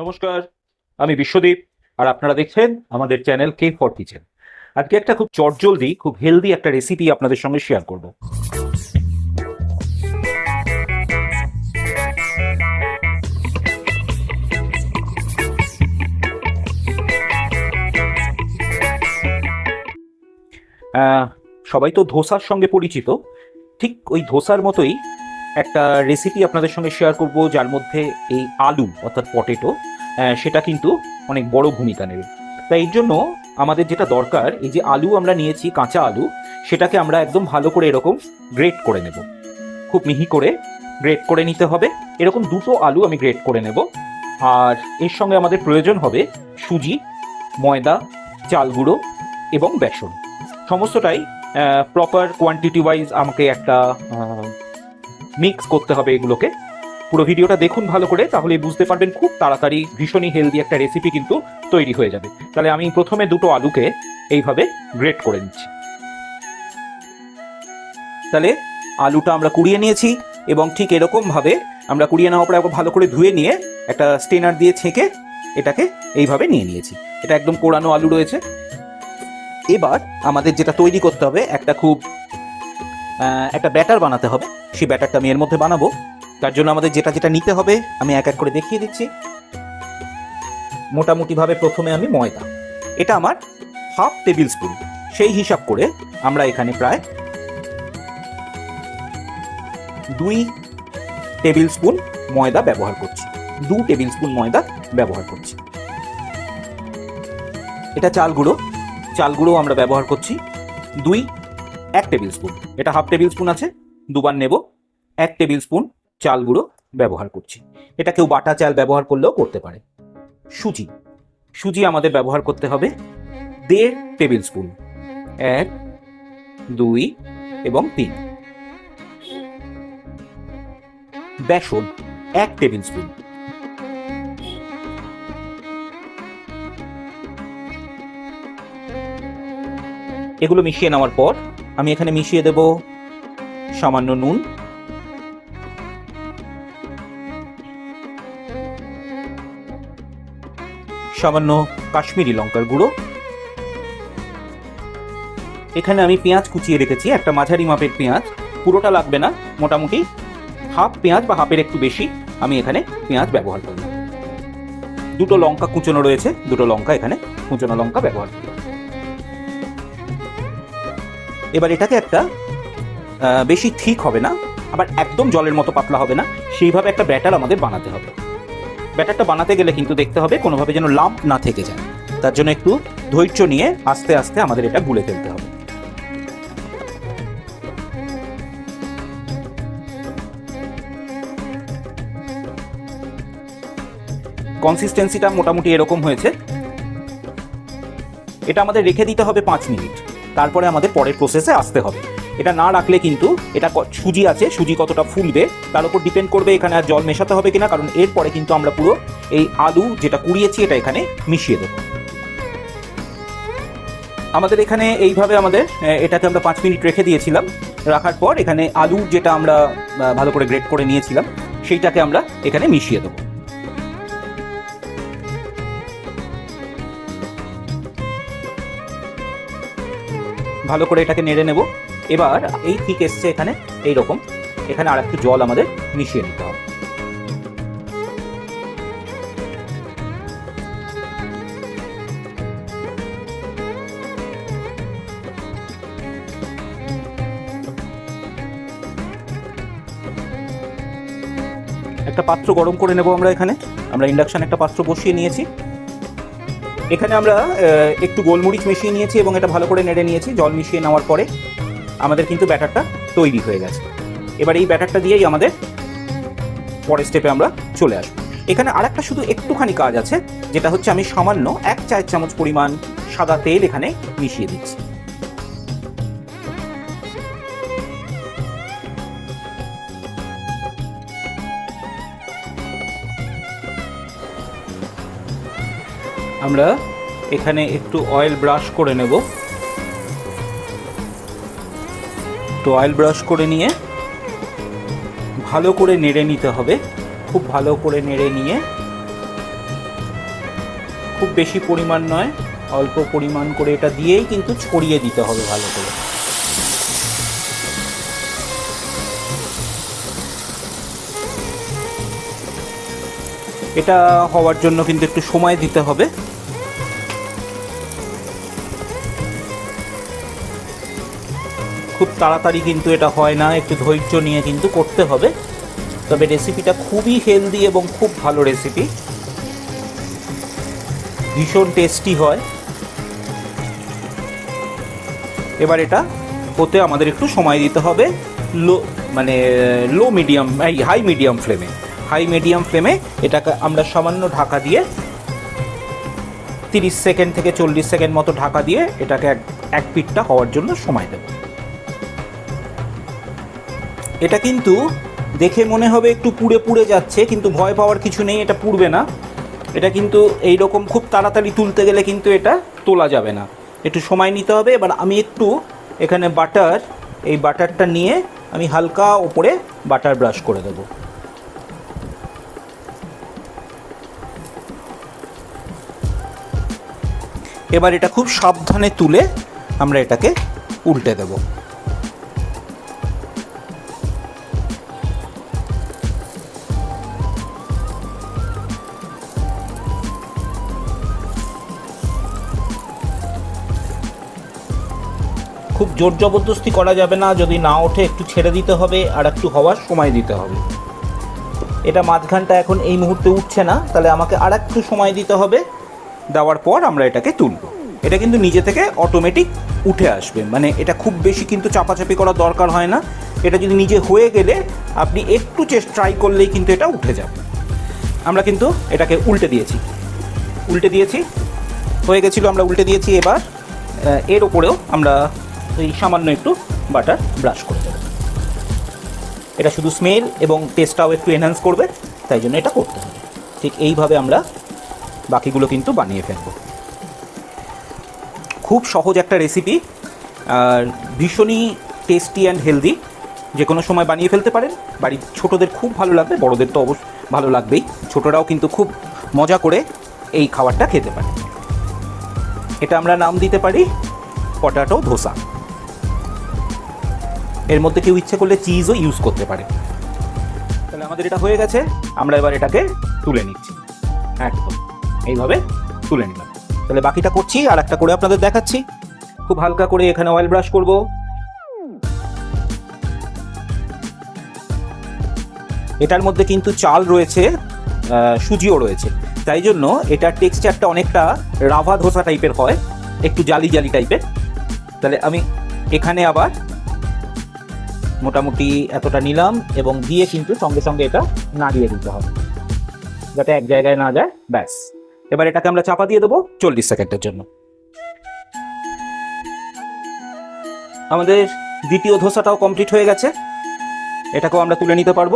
নমস্কার, আমি বিশ্বদীপ, আর আপনারা দেখছেন আমাদের চ্যানেল কে ফর কিচেন আজকে একটা খুব চটজলদি, খুব হেলদি একটা রেসিপি আপনাদের সঙ্গে শেয়ার করব। সবাই তো ধোসার সঙ্গে পরিচিত। ঠিক ওই ধোসার মতোই একটা রেসিপি আপনাদের সঙ্গে শেয়ার করব, যার মধ্যে এই আলু, অর্থাৎ পটেটো সেটা কিন্তু অনেক বড় ভূমিকা নেবে। তাই এর জন্য আমাদের যেটা দরকার, এই যে আলু আমরা নিয়েছি, কাঁচা আলু, সেটাকে আমরা একদম ভালো করে এরকম গ্রেট করে নেব। খুব মিহি করে গ্রেট করে নিতে হবে। এরকম দুটো আলু আমি গ্রেট করে নেব। আর এর সঙ্গে আমাদের প্রয়োজন হবে সুজি, ময়দা, চাল গুঁড়ো এবং বেসন। সমস্তটাই প্রপার কোয়ান্টিটি ওয়াইজ আমাকে একটা মিক্স করতে হবে এগুলোকে। পুরো ভিডিওটা দেখুন ভালো করে, তাহলে বুঝতে পারবেন খুব তাড়াতাড়ি ভীষণই হেলদি একটা রেসিপি কিন্তু তৈরি হয়ে যাবে। তাহলে আমি প্রথমে দুটো আলুকে এইভাবে গ্রেট করে নিচ্ছি। তাহলে আলুটা আমরা কুড়িয়ে নিয়েছি এবং ঠিক এরকমভাবে আমরা কুড়িয়ে নেওয়ার পরে ভালো করে ধুয়ে নিয়ে একটা স্টেনার দিয়ে ছেঁকে এটাকে এইভাবে নিয়ে নিয়েছি। এটা একদম কোরানো আলু রয়েছে। এবার আমাদের যেটা তৈরি করতে হবে, একটা খুব একটা ব্যাটার বানাতে হবে। সেই ব্যাটারটা আমি এর মধ্যে বানাবো। তার জন্য আমাদের যেটা যেটা নিতে হবে, আমি এক এক করে দেখিয়ে দিচ্ছি। মোটামুটিভাবে প্রথমে আমি ময়দা। এটা আমার হাফ টেবিল স্পুন। সেই হিসাব করে আমরা এখানে প্রায় দুই টেবিল স্পুন ময়দা ব্যবহার করছি। দু টেবিল স্পুন ময়দা ব্যবহার করছি। এটা চাল গুঁড়ো। চাল গুঁড়ো আমরা ব্যবহার করছি। দুই, এক টেবিল স্পুন। এটা হাফ টেবিল স্পুন আছে, দুবার নেব। এক টেবিল স্পুন চাল গুঁড়ো ব্যবহার করছি। এটা কেউ বাটা চাল ব্যবহার করলেও করতে পারে। সুজি। সুজি আমাদের ব্যবহার করতে হবে দেড় টেবিল স্পুন। এক, দুই এবং তিন। বেসন এক টেবিল স্পুন। এগুলো মিশিয়ে নেওয়ার পর আমি এখানে মিশিয়ে দেব সামান্য নুন। সামান্য কাশ্মীরি লঙ্কার গুঁড়ো। এখানে আমি পেঁয়াজ কুচিয়ে রেখেছি, একটা মাঝারি মাপের পেঁয়াজ। পুরোটা লাগবে না, মোটামুটি হাফ পেঁয়াজ বা হাফের একটু বেশি আমি এখানে পেঁয়াজ ব্যবহার করব। দুটো লঙ্কা কুচোনো রয়েছে, দুটো লঙ্কা এখানে কুচোনো লঙ্কা ব্যবহার করব। এবার এটাকে একটা বেশি ঠিক হবে না, আবার একদম জলের মতো পাতলা হবে না, সেইভাবে একটা ব্যাটার আমাদের বানাতে হবে। ব্যাটারটা বানাতে গেলে কিন্তু দেখতে হবে কোনোভাবে যেন লাম্প না থেকে যায়। তার জন্য একটু ধৈর্য নিয়ে আস্তে আস্তে আমাদের এটা গুলে ফেলতে হবে। কনসিস্টেন্সিটা মোটামুটি এরকম হয়েছে। এটা আমাদের রেখে দিতে হবে পাঁচ মিনিট। তারপরে আমাদের পরের প্রসেসে আসতে হবে। এটা না রাখলে কিন্তু এটা সুজি আছে, সুজি কতটা ফুলবে, তার উপর ডিপেন্ড করবে এখানে আর জল মেশাতে হবে কিনা, কারণ এরপরে কিন্তু আমরা পুরো এই আলু যেটা কুড়িয়েছি এটা এখানে মিশিয়ে দেবো। আমাদের এখানে এইভাবে আমাদের এটাকে আমরা পাঁচ মিনিট রেখে দিয়েছিলাম। রাখার পর এখানে আলু যেটা আমরা ভালো করে গ্রেট করে নিয়েছিলাম, সেইটাকে আমরা এখানে মিশিয়ে দেবো। ভালো করে এটাকে নেড়ে নেব। এবার এই ঠিক এসছে এখানে এই রকম এখানে আর একটু জল আমাদের মিশিয়ে নিতে হবে। একটা পাত্র গরম করে নেব আমরা এখানে। আমরা ইন্ডাকশন একটা পাত্র বসিয়ে নিয়েছি। এখানে আমরা একটু গোলমরিচ মিশিয়ে নিয়েছি এবং এটা ভালো করে নেড়ে নিয়েছি, জল মিশিয়ে নেওয়ার পরে। আমাদের কিন্তু ব্যাটারটা তৈরি হয়ে গেছে। এবার এই ব্যাটারটা দিয়েই আমাদের পরের স্টেপে আমরা চলে আসব। এখানে আরেকটা শুধু একটুখানি কাজ আছে, যেটা হচ্ছে আমি সামান্য এক চায়ের চামচ পরিমাণ সাদা তেল এখানে মিশিয়ে দিচ্ছি। আমরা এখানে একটু অয়েল ব্রাশ করে নেব। তো অয়েল ব্রাশ করে নিয়ে ভালো করে নেড়ে নিতে হবে। খুব ভালো করে নেড়ে নিয়ে। খুব বেশি পরিমাণ নয়, অল্প পরিমাণ করে এটা দিয়েই কিন্তু ছড়িয়ে দিতে হবে ভালো করে। এটা হওয়ার জন্য কিন্তু একটু সময় দিতে হবে। খুব তাড়াতাড়ি কিন্তু এটা হয় না, একটু ধৈর্য নিয়ে কিন্তু করতে হবে। তবে রেসিপিটা খুবই হেলদি এবং খুব ভালো রেসিপি ভীষণ টেস্টি হয়। এবার এটা হতে আমাদের একটু সময় দিতে হবে। লো মানে লো মিডিয়াম হাই মিডিয়াম ফ্লেমে হাই মিডিয়াম ফ্লেমে এটাকে আমরা সামান্য ঢাকা দিয়ে তিরিশ সেকেন্ড থেকে চল্লিশ সেকেন্ড মতো ঢাকা দিয়ে এটাকে এক এক পিঠটা হওয়ার জন্য সময় দেব। এটা কিন্তু দেখে মনে হবে একটু পুড়ে পুড়ে যাচ্ছে, কিন্তু ভয় পাওয়ার কিছু নেই, এটা পুড়বে না। এটা কিন্তু এই রকম খুব তাড়াতাড়ি তুলতে গেলে কিন্তু এটা তোলা যাবে না। একটু সময় নিতে হবে, এবার আমি একটু এখানে বাটার, এই বাটারটা নিয়ে আমি হালকা ওপরে বাটার ব্রাশ করে দেবো। এবার এটা খুব সাবধানে তুলে আমরা এটাকে উল্টে দেব। খুব জোর জবরদস্তি করা যাবে না, যদি না ওঠে একটু ছেড়ে দিতে হবে আর একটু হওয়ার সময় দিতে হবে। এটা মাঝখানটা এখন এই মুহূর্তে উঠছে না, তাহলে আমাকে আর একটু সময় দিতে হবে। দেওয়ার পর আমরা এটাকে তুলব। এটা কিন্তু নিজে থেকে অটোমেটিক উঠে আসবে। মানে এটা খুব বেশি কিন্তু চাপাচাপি করার দরকার হয় না। এটা যদি নিজে হয়ে গেলে আপনি একটু চেষ্টা ট্রাই করলেই কিন্তু এটা উঠে যাবে। আমরা কিন্তু এটাকে উল্টে দিয়েছি। উল্টে দিয়েছি। হয়ে গেছিল, আমরা উল্টে দিয়েছি। এবার এর ওপরেও আমরা এই সামান্য একটু বাটার ব্রাশ করে দেবো এটা শুধু স্মেল এবং টেস্টটাও একটু এনহ্যান্স করবে, তাই জন্য এটা করতে হবে। ঠিক এইভাবে আমরা বাকিগুলো কিন্তু বানিয়ে ফেলব। খুব সহজ একটা রেসিপি আর ভীষণই টেস্টি অ্যান্ড হেলদি যে কোনো সময় বানিয়ে ফেলতে পারেন। বাড়ির ছোটদের খুব ভালো লাগবে, বড়দের তো অবশ্য ভালো লাগবেই। ছোটরাও কিন্তু খুব মজা করে এই খাবারটা খেতে পারে। এটা আমরা নাম দিতে পারি পটাটো ধোসা। এর মধ্যে কেউ ইচ্ছে করলে চিজও ইউজ করতে পারে। তাহলে আমাদের এটা হয়ে গেছে, আমরা এবার এটাকে তুলে নিচ্ছি। একদম, এইভাবে তুলে নিলাম। তাহলে বাকিটা করছি আর একটা করে আপনাদের দেখাচ্ছি। খুব হালকা করে এখানে অয়েল ব্রাশ করব। এটার মধ্যে কিন্তু চাল রয়েছে সুজিও রয়েছে। তাই জন্য এটার টেক্সচারটা অনেকটা রাভা ধোসা টাইপের হয়, একটু জালি জালি টাইপের তাহলে আমি এখানে আবার মোটামুটি এতটা নিলাম এবং দিয়ে কিন্তু সঙ্গে সঙ্গে এটা নাড়িয়ে দিতে হবে। যাতে এক জায়গায় না যায়, ব্যাস। এবার এটাকে আমরা চাপা দিয়ে দেবো চল্লিশ সেকেন্ডের জন্য। আমাদের দ্বিতীয় ধোসাটাও কমপ্লিট হয়ে গেছে। এটাকেও আমরা তুলে নিতে পারব।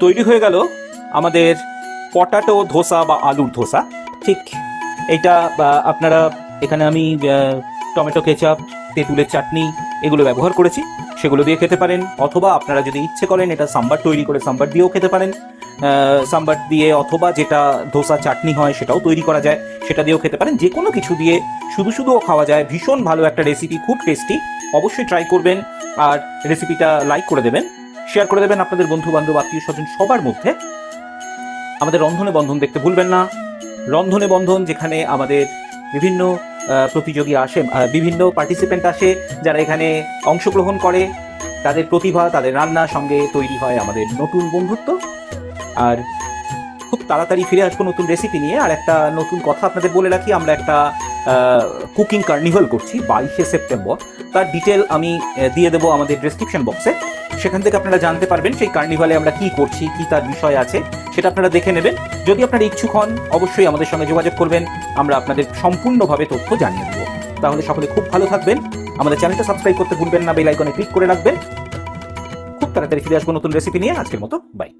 তৈরি হয়ে গেল আমাদের পটাটো ধোসা বা আলুর ধোসা। ঠিক এইটা, বা আপনারা, এখানে আমি টমেটো কেচাপ, তেঁতুলের চাটনি এগুলো ব্যবহার করেছি। সেগুলো দিয়ে খেতে পারেন। অথবা আপনারা যদি ইচ্ছে করেন, এটা সাম্বার তৈরি করে সাম্বার দিয়েও খেতে পারেন। সাম্বার দিয়ে অথবা যেটা ধোসা চাটনি হয়, সেটাও তৈরি করা যায়। সেটা দিয়েও খেতে পারেন। যে কোনো কিছু দিয়ে শুধু শুধুও খাওয়া যায়। ভীষণ ভালো একটা রেসিপি খুব টেস্টি অবশ্যই ট্রাই করবেন। আর রেসিপিটা লাইক করে দেবেন। শেয়ার করে দেবেন আপনাদের বন্ধু বান্ধব আত্মীয় স্বজন সবার মধ্যে। আমাদের রন্ধনে বন্ধন দেখতে ভুলবেন না। রন্ধনে বন্ধন যেখানে আমাদের বিভিন্ন প্রতিযোগী আসে বিভিন্ন পার্টিসিপেন্ট আসে, যারা এখানে অংশগ্রহণ করে, তাদের প্রতিভা, তাদের রান্নার সঙ্গে তৈরি হয় আমাদের নতুন বন্ধুত্ব। আর খুব তাড়াতাড়ি ফিরে আসব নতুন রেসিপি নিয়ে। আর একটা নতুন কথা আপনাদের বলে রাখি, আমরা একটা কুকিং কার্নিভাল করছি বাইশে সেপ্টেম্বর। তার ডিটেল আমি দিয়ে দেবো আমাদের ডেসক্রিপশন বক্সে সেখান থেকে আপনারা জানতে পারবেন সেই কার্নিভালে আমরা কি করছি, কি তার বিষয় আছে। সেটা আপনারা দেখে নেবেন। যদি আপনারা ইচ্ছুক হন, অবশ্যই আমাদের সঙ্গে যোগাযোগ করবেন। আমরা আপনাদের সম্পূর্ণভাবে তথ্য জানিয়ে দেবো। তাহলে সকলে খুব ভালো থাকবেন। আমাদের চ্যানেলটা সাবস্ক্রাইব করতে ভুলবেন না, বেল আইকনে ক্লিক করে রাখবেন। খুব তাড়াতাড়ি ফিরে আসব নতুন রেসিপি নিয়ে। আজকের মতো বাই